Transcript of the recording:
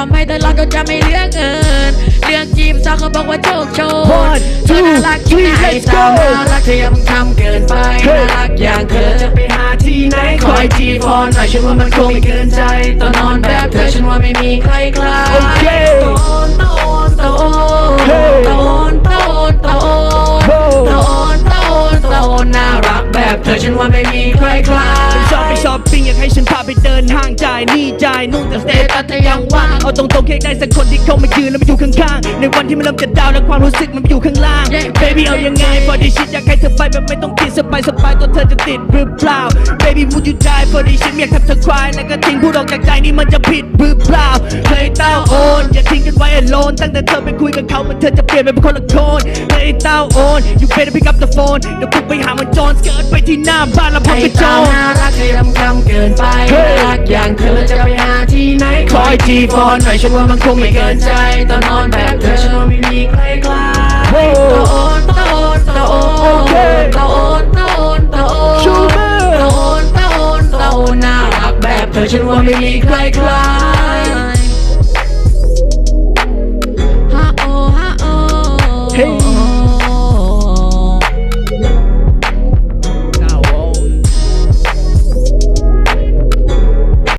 ทำให้ตลอดก็จะไม่เลือกเงิน เรื่องจีบสาวเขาบอกว่าโชคโชน One, เธอ two, น่ารักที่ three, ไหน let's สาว go น่ารักเธอยังทำเกินไป Hey น่ารักอย่างเธอจะไปหาที่ไหน คอยจีบพอหน่อยฉันว่ามันคงไม่เกินใจ ตอนนอนแบบเธอฉันว่าไม่มีใครคล้าย Okay ตอนตอนตอน Hey ตอนตอนตอน Oh ตอนตอนตอนน่ารักแบบเธอฉันว่าไม่มีใครคล้า ให้ฉันพาไปเดินห้างจ่ายหนี่จ่ายนู่นแต่สเตตัสเธอยังว่างเอาตรงๆแค่ได้สักคนที่เข้ามายืนแล้วมาอยู่ข้างๆในวันที่มันเริ่มจะดาวน์และความรู้สึกมันอยู่ข้างล่าง Yeah baby เอายังไง for this shit อยากให้เธอไปแบบไม่ต้องคิดสบายสบายๆตัวเธอจะติดหรือเปล่า baby would you die for this shit ไม่อยากทำเธอ cry แล้วก็ทิ้งพูดออกจากใจนี่มันจะผิดหรือเปล่าเฮ้ยเต้าโอนอย่าทิ้งกันไว้ alone ตั้งแต่เธอไปคุยกับเขามันเธอจะเปลี่ยนไปเป็นคนละคนเฮ้ยเต้าโอน you better pick up the phone เดี๋ยวกูไปหามันจอนเกิดไปที่หน้าบ้านแล้วพร้อมไอ้กับโจสาวน เธอจะไปหาที่ไหนคอยทีฟอนหน่อยฉันว่ามันคงไม่เกินใจ ตอนนอนแบบเธอฉันว่าไม่มีใครกล้าตะโอนตะโอนตะโอนตะโอนตะโอนตะโอนตะโอนตะโอนตะโอนน่ารักแบบเธอฉันว่าไม่มีใครกล้าฮะโอฮะโอ